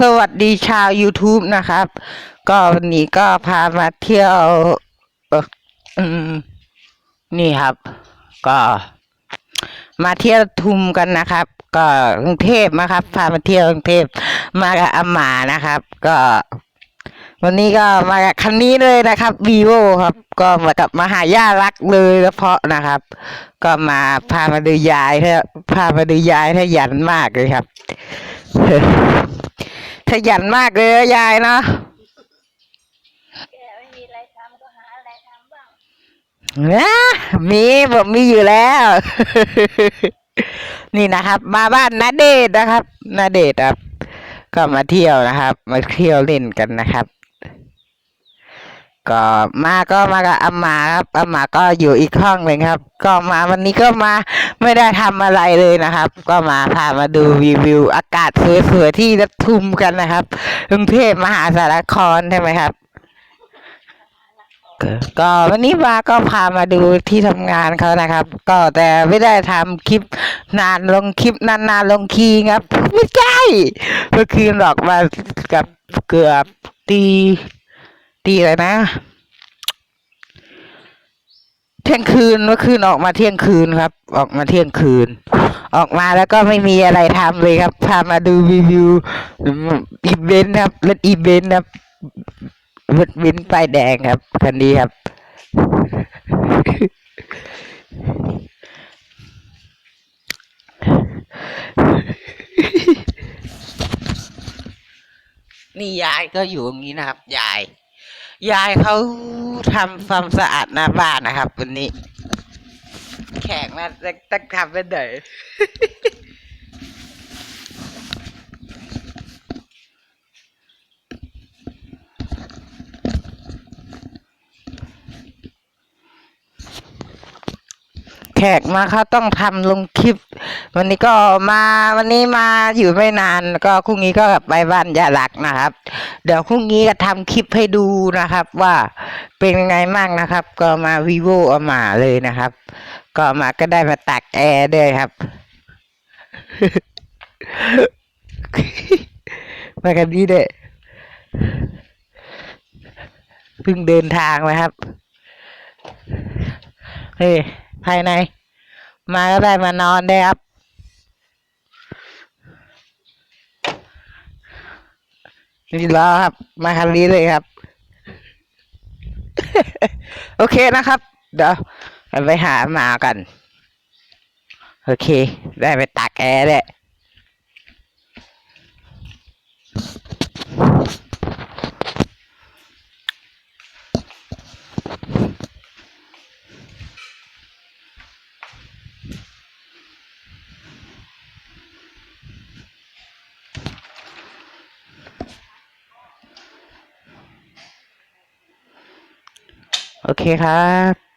สวัสดีชาว YouTube นะครับ ก็วันนี้ก็พามาเที่ยวอืมนี่ครับ ก็ มาเที่ยวทุมกันนะครับ ก็กรุงเทพนะครับ พามาเที่ยวกรุงเทพมากับอามานะครับ ก็ วันนี้ก็มากับคันนี้เลยนะครับ vivo ครับ ก็มากับมหาย่ารักเลยแล้วเพาะนะครับ ก็มาพามาดูยายเถอะพามาดูยายถ้ายันมากเลยครับ ขยันมากเลยนะยายเนาะแกไม่มีอะไรทำก็หาอะไรทำบ้างนะมีผมมีอยู่แล้ว นี่นะครับ มาบ้านนาเดชน์นะครับนาเดชน์ครับ ก็มาเที่ยวนะครับ มาเที่ยวเล่นกันนะครับ ก็มาก็มากับอาหมาครับอาหมาก็อยู่อีกห้องหนึ่งครับ ก็มาวันนี้ก็มาไม่ได้ทำอะไรเลยนะครับ ก็มาพามาดูรีวิวอากาศสวยๆที่รัทุมกันนะครับกรุงเทพมหาสารคามใช่ไหมครับ ก็ก็วันนี้มาก็พามาดูที่ทำงานเขานะครับ ก็แต่ไม่ได้ทำคลิปนานลงคลิปนานๆลงคีย์ครับ ไม่ใช่เมื่อคืนหลอกมากับเกือบตี ตีอะไรนะ เที่ยงคืนเมื่อคืนออกมาเที่ยงคืนครับ ออกมาเที่ยงคืน ออกมาแล้วก็ไม่มีอะไรทำเลยครับ พามาดูรีวิวอีเวนต์ครับรถอีเวนต์ครับรถวินป้ายแดงครับคันนี้ครับนี่ยายก็อยู่ตรงนี้นะครับ ยาย ยายเขาทำความสะอาดหน้าบ้านนะครับ วันนี้ แขกมาจะต้องทำเป็นไหน แขกมาเขาต้องทำลงคลิป วันนี้ก็มาวันนี้มาอยู่ไม่นานก็พรุ่งนี้ก็กไปบ้านยาหลักนะครับ เดี๋ยวพรุ่งนี้ก็ทำคลิปให้ดูนะครับ ว่าเป็นยังไงมั่งนะครับ ก็มา vivo เอามาเลยนะครับ ก็มาก็ได้มาตักแอร์ด้วยครับมากันนี้เด้เพิ่งเดินทางมาครับเฮ้ ภายใน มาก็ได้มานอนได้ครับ นี่รอครับ มาคันนี้เลยครับ โอเคนะครับ เดี๋ยวไปหาหมากัน โอเค ได้ไปตักแอร์ด้ โอเคครับ